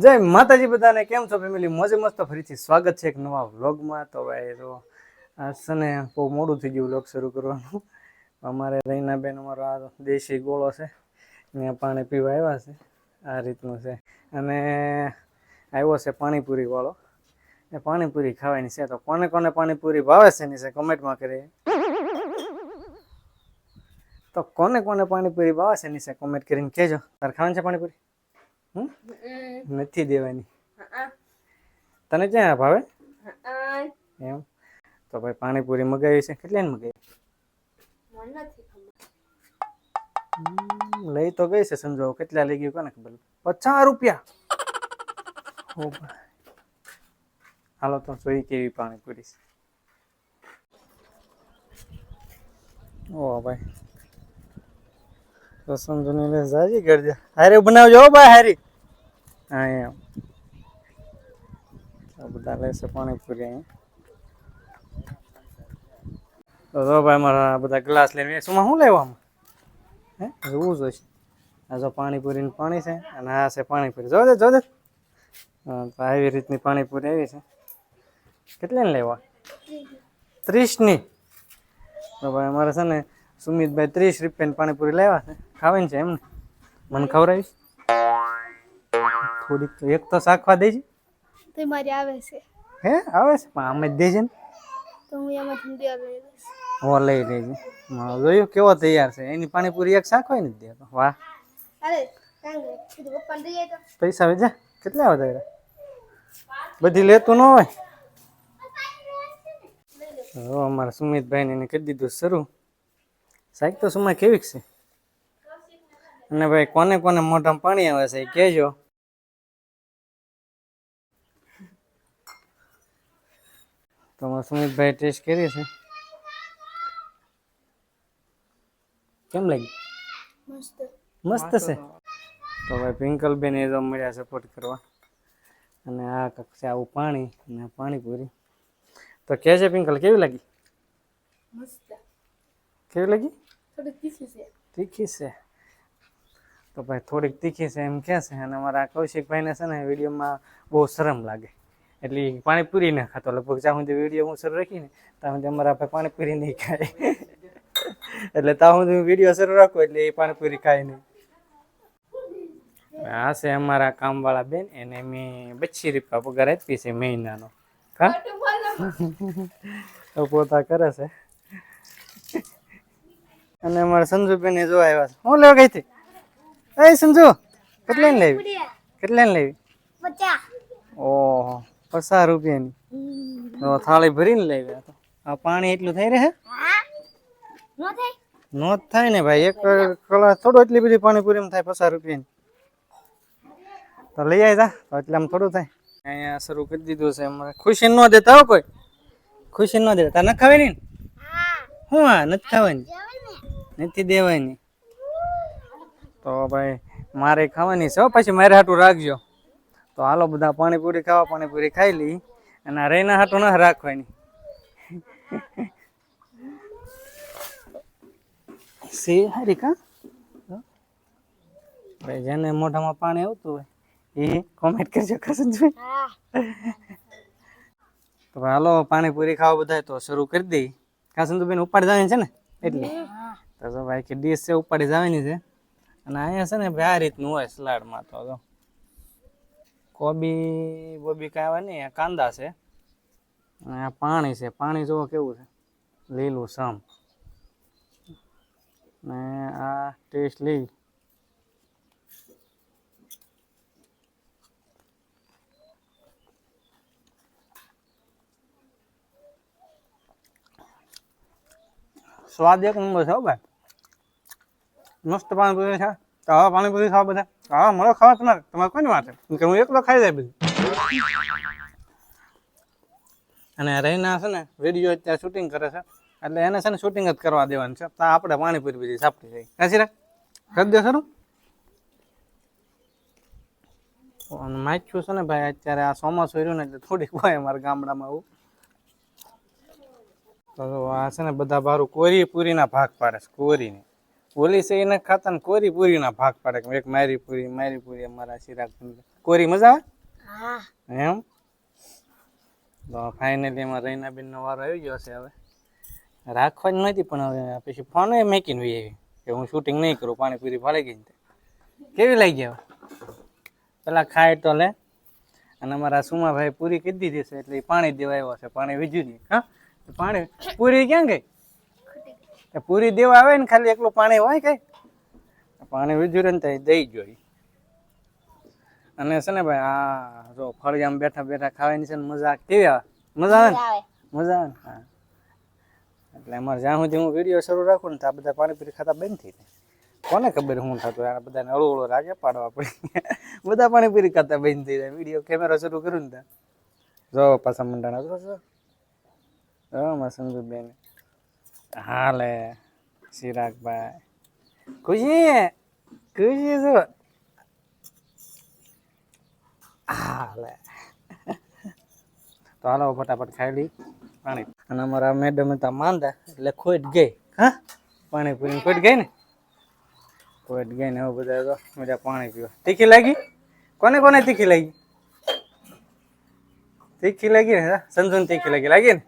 જય માતાજી બધાને, કેમ છો ફેમિલી મોજે મસ્ત ફરીથી સ્વાગત છે એક નવા વ્લોગમાં. તો ભાઈ તો આ છે ને બહુ મોડું થઈ ગયું વ્લોગ શરૂ કરવાનું. અમારે રૈનાબેન, અમારો આ દેશી ગોળો છે, ત્યાં પાણી પીવા આવ્યા છે, આ રીતનું છે. અને આવ્યો છે પાણીપુરી વાળો. એ પાણીપુરી ખાવાની છે, તો કોને કોને પાણીપુરી ભાવે છે ની છે કમેન્ટમાં કરી. તો કોને કોને પાણીપુરી ભાવે છે ની છે કમેન્ટ કરીને કહેજો. તારે ખાવાની છે પાણીપુરી? નથી દેવાની. તને ક્યાં ભાવે એમ. તો ભાઈ પાણીપુરી મગાવી છે. કેટલી મગાવી? લઈ તો ગઈ છે સમજો કેટલા લઈ ગયું કોને ખબર? પચાસ રૂપિયા. હાલો તો જોઈ કેવી પાણીપુરી છે. ઓ ભાઈ. તો સમજો લે, જાજી કરજે. હારે બનાવજો ભાઈ, હારી. હા, એમ. બધા લેશે પાણીપુરી અહીંયા તો જો ભાઈ, મારા બધા ગ્લાસ લઈને શું શું લેવામાં હે? જોવું જોઈશે આ જો પાણીપુરી ને પાણી છે અને આ છે પાણીપુરી. જોજે જોજે તો આવી રીતની પાણીપુરી આવી છે. કેટલી લેવા? ત્રીસની. તો ભાઈ, અમારે છે ને સુમિતભાઈ ત્રીસ રૂપિયાની પાણીપુરી લેવા છે. ખાવાની છે એમ ને મને ખવડાવીશ થોડીક તો એક તો શાકવા દેજે તે મારી આવે છે. હે? આવે છે? પણ આમે જ દેજે ને? તો હું એમાં ઠંડી લઈ લઈશ હો લઈ લેજે. જોયું કેવો તૈયાર છે. એની પાણીપુરી એક શાક હોય ને જ દેતો વાહ. અરે પૈસા વેજા કેટલા વધારે બધી લેતું ન હોય? હવે અમારા સુમિતભાઈને એને કરી દીધું શરૂ. સાહેબ તો સુમા કેવીક છે? અને ભાઈ કોને કોને મોઢામાં પાણી આવે છે એ કહેજો. તો અમારા સુમિતભાઈ ટેસ્ટ કરી છે. કેમ લાગી મસ્ત. મસ્ત છે. તો ભાઈ પિંકલબેન એ તો મળ્યા સપોર્ટ કરવા. અને આ કક્ષે છે આવું પાણી અને પાણીપુરી. તો કે છે પિંકલ કેવી લાગી? મસ્ત. કેવી લાગી? તીખી છે. તીખી છે. તો ભાઈ થોડીક તીખી છે, એમ કહે છે અને અમારા કૌશિકભાઈને છે ને વિડીયોમાં બહુ શરમ લાગે. એટલે પાણીપુરી ના ખાતો. લગભગ જ્યાં સુધી વીડિયો હું શરૂ રાખીને, ત્યાં સુધી અમારા ભાઈ પાણીપુરી નહીં ખાય. એટલે ત્યાં સુધી વીડિયો શરૂ રાખું એટલે એ પાણીપુરી ખાય નહીં. આ છે અમારા કામવાળા બેન, એને મેં બચ્ચી રૂપિયા પગાર આપી છે મહિનાનો. કા તો પોતા કરે છે. અને અમારા સંજુબેન જોવા આવ્યા છે. હું લેવા ગઈ હતી? એ કેટલા ને લેવી? કેટલાને લેવી? પચાસ. ઓહો પચાસ રૂપિયાની. થાળી ભરીને લેવી આ તો. આ પાણી એટલું થઈ રહે હા? નો થાય? જ થાય ને ભાઈ એક કલાક થોડું એટલી બધી પાણીપુરીમાં થાય પચાસ રૂપિયાની. તો લઈ આવી જા તો એટલે આમ થોડું થાય. અહીંયા શરૂ કરી દીધું છે અમારે. ખુશી ન દેતા હો કોઈ? ખુશી ન દેતા. ન ખાવાની ને? હા. નથી ખાવાની? નથી દેવાની. તો ભાઈ મારે ખાવાની છે પછી મારે હાટું રાખજો. તો હાલો બધા પાણીપુરી ખાવા પાણીપુરી ખાઈ લઈ અને આ રહીના હાટું ના રાખવાની. સી હારી કા? ભાઈ જેને મોઢામાં પાણી આવતું હોય એ કોમેન્ટ કરજો કસનભાઈ તો ભાઈ હાલો પાણીપુરી ખાવા બધા તો શરૂ કરી દઈ. કાસંતુબેન ઉપાડી જવાની છે ને? એટલે. તો જો ભાઈ કે ડીશ છે ઉપાડી જવાની છે. અને અહીંયા છે ને ભાઈ આ રીતનું હોય સલાડમાં તો કોબી બોબી કાંઈ નહીં કાંદા છે. અને આ પાણી છે, પાણી જોવો કેવું છે. લીલું સમ. ને આ ટેસ્ટ લઈ. સ્વાદ એક નંબર છે ભાઈ. મસ્ત પાણીપુરી છે. તો હવે પાણીપુરી ખાવા બધા. હા, મળો, ખાવા તમારે. તમારે કોની માટે? કે હું એકલો ખાઈ જાય બધું. અને રહીના છે ને વીડિયો અત્યારે શૂટિંગ કરે છે. એટલે એને છે ને શૂટિંગ જ કરવા દેવાનું છે. તો આપણે પાણીપુરી બીજી સાપડી જાય કાશી રાખ કરી દે ખરું માખ્યું છે ને ભાઈ, અત્યારે આ ચોમાસું રહ્યું ને એટલે થોડીક હોય અમારા ગામડામાં આવું. તો આ છે ને બધા બારું કોરી પૂરીના ભાગ પાડે છે, કોરીને. પોલીસ એને ખાતા ને કોરી પૂરીના ભાગ પાડે એક મારી પૂરી મારી પૂરી અમારા ચિરાગ કોરી મજા આવે? એમ? તો ફાઇનલી એમાં રૈનાબેનનો વારો આવી ગયો છે હવે. રાખવાની નથી પણ હવે પછી ફોન એ મેકીને વહી આવી કે હું શૂટિંગ નહીં કરું પાણીપુરી ફાળી ગઈ ને કેવી લાગી હવે? પેલા ખાય તો લે. અને અમારા સુમાભાઈ પૂરી કીધી દીધી છે એટલે પાણી દેવા આવ્યો છે પાણી વીજ્યું નહીં હા પાણી પૂરી ક્યાં ગઈ? પૂરી દેવા આવે ને ખાલી એકલું પાણી હોય કઈ? પાણી વીજ્યું ને દઈ ગયો ઈ. અને છે ને ભાઈ આ જો ફળિયામાં બેઠા બેઠા ખાવાની છે ને મજા કેવી આવે? મજા આવે ને? મજા આવે. ને? હા. એટલે અમારે જ્યાં સુધી હું વીડિયો શરૂ રાખું ને તો આ બધા પાણીપુરી ખાતા બંધ થઈ જાય. કોને ખબર હું થતું આ બધાને અળો અળો રાગે પાડવા પડી. બધા પાણીપુરી ખાતા બંધ થઈ જાય. વીડિયો કેમેરા શરૂ કરું ને ત્યાં જો પાછા મંડાણા જો જો મારા સંજુબેન હા લે ચિરાગભાઈ. ખુશી? ખુશી જો હાલે. તો હાલો, ફટાફટ ખાઈ લઈ. પાણી. અને અમારા મેડમ હતા માંદા, એટલે ખોટ ગઈ. હા? પાણી પૂરી ખોટ ગઈ ને? ખોટ ગઈ ને એવું બધા તો મજા પાણી પીવા. તીખી લાગી? કોને કોને તીખી લાગી? તીખી લાગી ને? સંજુને તીખી લાગી. લાગી ને?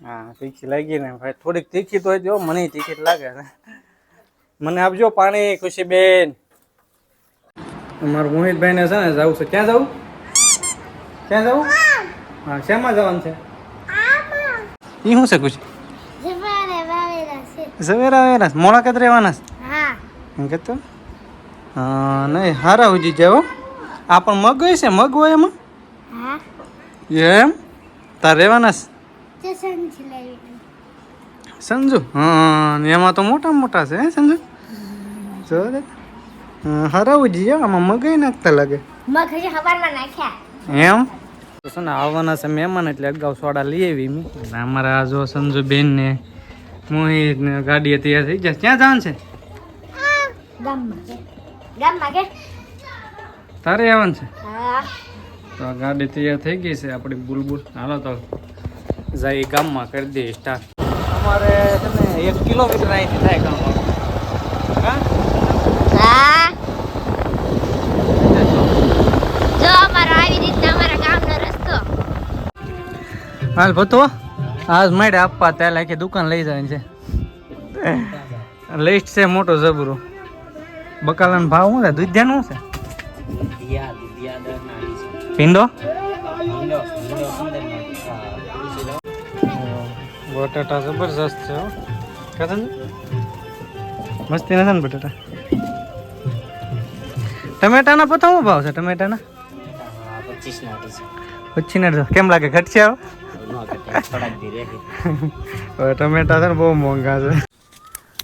હા તીખી લાગી ને ભાઈ. થોડીક તીખી તો જો મને તીખી લાગે મને આપજો પાણી ખુશીબેન અમારું મોહિતભાઈ ને છે ને જવું છે. ક્યાં જવું? ક્યાં જવું? હા શેમાં જવાનું છે? એ શું છે ખુશી? સવેરા આવેલા મોળાકત રહેવાના છે? હા. એમ કેતો? હા નહીં હારા ઉજી જાઓ આ પણ મગ હોય છે? મગ હોય એમાં? હા. એમ? તાર રહેવાના છે? સંજી હા એમાં તો મોટા મોટા છે હે સંજુ? જો દે હા, હારા આમાં મગાઈ નાખતા લાગે. મગ હવારમાં નાખ્યા. એમ? તો ને આવવાના છે મહેમાન એટલે અગાઉ સોડા લઈ આવી મેં. અમારા જો સંજુ બેન ને મોહિત ને ગાડી તૈયાર થઈ જશે ક્યાં જવાનું છે? ગામમાં કે તારે આવવાનું છે? તો ગાડી તૈયાર થઈ ગઈ છે આપણી બુલબુલ. હાલો તો. જઈ ગામમાં કરી દઈએ સ્ટાર્ટ. અમારે તમે એક કિલોમીટર અહીંથી થાય ગામમાં. હા? હા. જો અમારો આવી રીતના અમારા ગામનો રસ્તો. હાલ ભતો આજ માડે આપવા ત્યાં આખી દુકાન લઈ જવાની છે. લિસ્ટ છે મોટો જબરો. બકાલાનો ભાવ શું છે? દૂધિયાનું શું છે? ભીંડો? બટાટા જબરજસ્ત છે કદન મસ્તી નથી ને બટાટા? ટમેટાના પોતા શું ભાવ છે, ટમેટાના? પચીસ ના કેમ લાગે? ઘટશે હવે ટમેટા છે ને બહુ મોંઘા છે.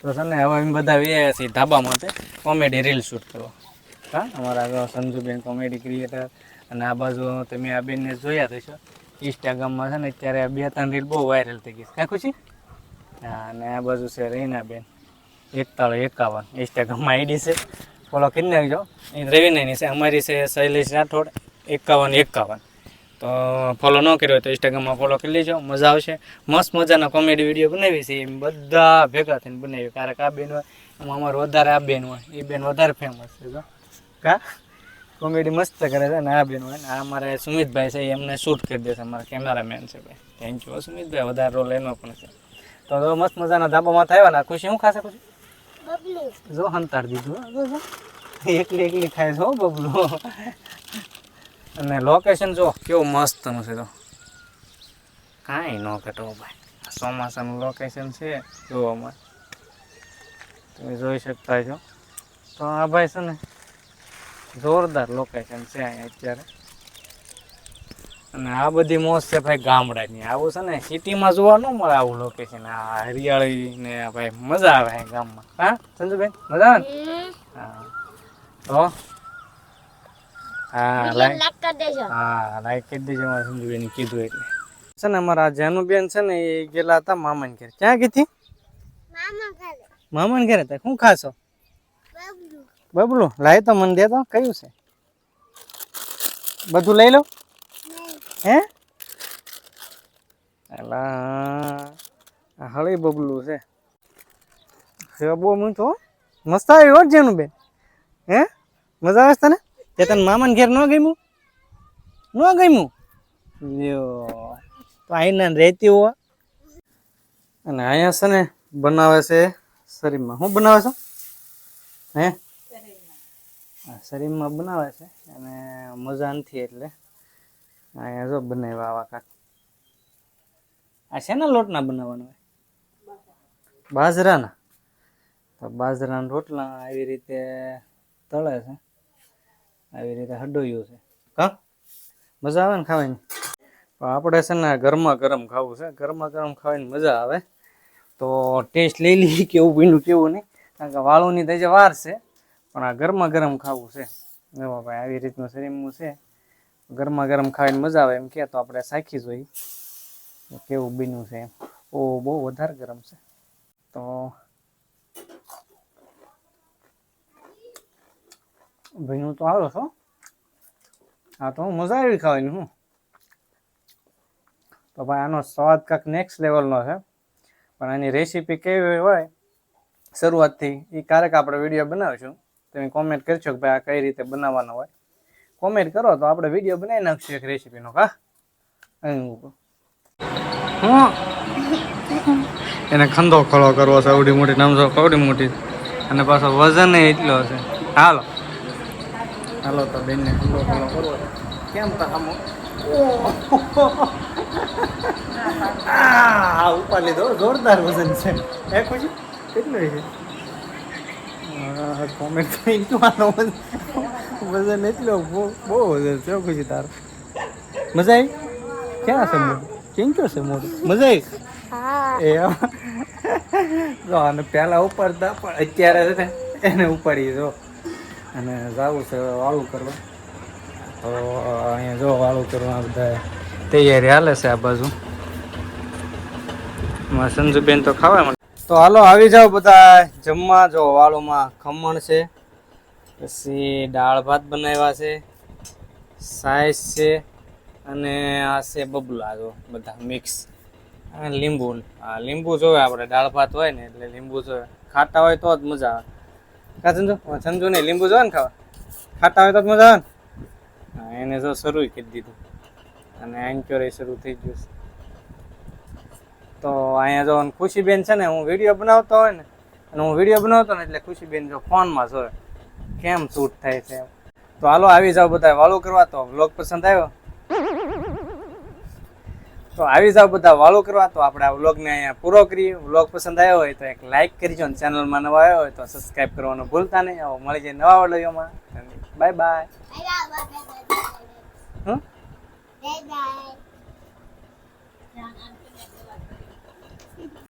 તો છે ને, હવે અમે બધા વ્યા છીએ ધાબા માટે કોમેડી રીલ શૂટ કરવા. હા, અમારા સંજુબેન કોમેડી ક્રિએટર અને આ બાજુ તમે આ બેનને જોયા થશો ઇન્સ્ટાગ્રામમાં છે ને, અત્યારે બે ત્રણ રીલ બહુ વાયરલ થઈ ગઈ છે. અને આ બાજુ છે રીનાબેન. એકતાળો એકાવન ઇન્સ્ટાગ્રામમાં આઈડી છે. ફોલો કરી નાખજો. એ રવિનાની છે, અમારી છે શૈલેષ રાઠોડ, એકાવન એકાવન. તો ફોલો ન કર્યો હોય તો ઇન્સ્ટાગ્રામમાં ફોલો કરી લેજો. મજા આવશે. મસ્ત મજાના કોમેડી વીડિયો બનાવી છે. એમ બધા ભેગા થઈને બનાવી. કારણ કે આ બેન હોય, એમાં અમારું વધારે આ બેન હોય. એ બેન વધારે ફેમસ છે કા? કોમેડી મસ્ત કરે છે ને આ બેન હોય ને આ અમારે સુમિતભાઈ છે એમને શૂટ કરી દેશે અમારા કેમેરામેન છે ભાઈ. થેન્ક યુ સુમિતભાઈ વધારે રોલ એનો પણ છે. તો જો મસ્ત મજાના ધાબામાં થયા ને ખુશી શું ખાશે ખુશી? જો હંતાડ દીધું. એકલી એકલી ખાય છે હો બબલો. અને લોકેશન જો કેવું મસ્ત છે તો કાંઈ ન ઘટો ભાઈ. ચોમાસાનું લોકેશન છે જોવામાં તમે જોઈ શકતા છો તો આ ભાઈ છે ને જોરદાર લોકેશન છે અહીંયા અત્યારે. અને આ બધી મોજ છે ભાઈ ગામડાની. આવું છે ને સિટીમાં જોવા ન મળે આવું લોકેશન આ હરિયાળી ને ભાઈ મજા આવે અહીં ગામમાં. હા સંજુભાઈ મજા આવે હા. તો? હા લાઈક કરી દેજો. મારા સંજુભાઈને કીધું એટલે. છે ને અમારા જાનુબેન છે ને એ ગયેલા હતા મામાને ઘરે. ક્યાં ગઈ હતી? મામા ઘરે. મામાને ઘરે હતા. શું ખાશો? બબલુ લાય તો મને દે તો. કયું છે? બધું લઈ લો. હે? એલા હળી બબલું છે. બહુ હો. મસ્ત આવ્યો હોત જેનું બેન. હે? મજા આવે તને? તે તને મામાને ઘેર ન ગમ્યું? ન ગમ્યું? લ્યો તો અહીંના રહેતી હોવા. અને અહીંયા છે ને બનાવે છે શરીરમાં. શું બનાવે છે? હા, શરીરમાં બનાવે છે અને મજા નથી એટલે અહીંયા જો બનાવ્યા આવા કાંક. આ શેના લોટના બનાવવાના હોય? બાજરાના. તો બાજરાના રોટલા આવી રીતે તળે છે. આવી રીતે હડોયું છે. કા? મજા આવે ને ખાવાની? પણ આપણે છે ને ગરમા ગરમ ખાવું છે. ગરમા ગરમ ખાવાની મજા આવે. તો ટેસ્ટ લઈ લઈએ કેવું ભીનું કેવું નહીં. કારણ કે વાળુની જે વાર છે. પણ આ ગરમા ગરમ ખાવું છે. જો ભાઈ આવી રીતનું શરીરનું છે. ગરમા ગરમ ખાવાની મજા આવે એમ કે તો આપણે સાખી જોઈ. કેવું બીનું છે? ઓ, બહુ વધારે ગરમ છે. તો ભીનું તો આવ્યો છો. હા, તો મજા આવી ખાવાની હું. તો ભાઈ આનો સ્વાદ કાંક નેક્સ્ટ લેવલનો છે. પણ આની રેસીપી કેવી હોય શરૂઆતથી એ ક્યારેક આપણે વીડિયો બનાવીશું. તમે કોમેન્ટ કરશો કે ભાઈ આ કઈ રીતે બનાવવાનો હોય. કોમેન્ટ કરો તો આપણે વીડિયો બનાવી નાખશું એક રેસીપીનો કા એને ખંધો ખોળો કરવો છે, આવડી મોટી નામ છો કવડી મોટી. અને પાછો વજન એટલો છે. હાલો. હાલો તો બેનને ખંધો ખોળો કરવો છે. કેમ તો આમ? ઉપર લીધો જોરદાર વજન છે. એ ખુશી? કેટલું છે? કોમેન્ટ કરી શું વજન એટલો બહુ વજન છે ખુશી તારો. મજા આવી? ક્યાં છે મોઢું? કયો છે મોઢું? મજા આવી? એ જો અને પહેલા ઉપાડતા પણ અત્યારે છે એને ઉપાડી જો. અને જવું છે વાળું કરવા. તો અહીંયા જો વાળું કરવા બધા તૈયારી હાલે છે આ બાજુ. સંજુબેન તો ખાવા માંડે. તો હાલો, આવી જાઓ બધા જમવા જો વાળોમાં ખમણ છે, પછી દાળ ભાત બનાવ્યા છે સાઈઝ છે, અને આ છે બબલા જો, બધા મિક્સ. અને લીંબુ હા લીંબુ જોવે આપણે, દાળ ભાત હોય ને એટલે લીંબુ જોવે. ખાટા હોય તો જ મજા આવે. કા સંજુ સંજુ નહીં લીંબુ જોવે ને ખાવા? ખાટા હોય તો જ મજા આવે ને? એને જો શરૂ કરી દીધું. અને એન્ચોરી શરૂ થઈ ગયું છે. તો અહીંયા જો ખુશીબેન છે ને હું વીડિયો બનાવતો હોય ને અને હું વીડિયો બનાવતો ને એટલે ખુશીબેન જો ફોનમાં જોવે કેમ શૂટ થાય છે. તો હાલો આવી જાઓ બધા વાળું કરવા તો વ્લોગ પસંદ આવ્યો. તો આવી જાવ બધા વાળું કરવા તો આપણે આ વ્લોગને અહીંયા પૂરો કરીએ. વ્લોગ પસંદ આવ્યો હોય તો એક લાઈક કરજો અને ચેનલમાં નવા આવ્યો હોય તો સબસ્ક્રાઈબ કરવાનું ભૂલતા નહીં. આવો મળી જાય નવા વિડીયોમાં. બાય બાય હં બાય બાય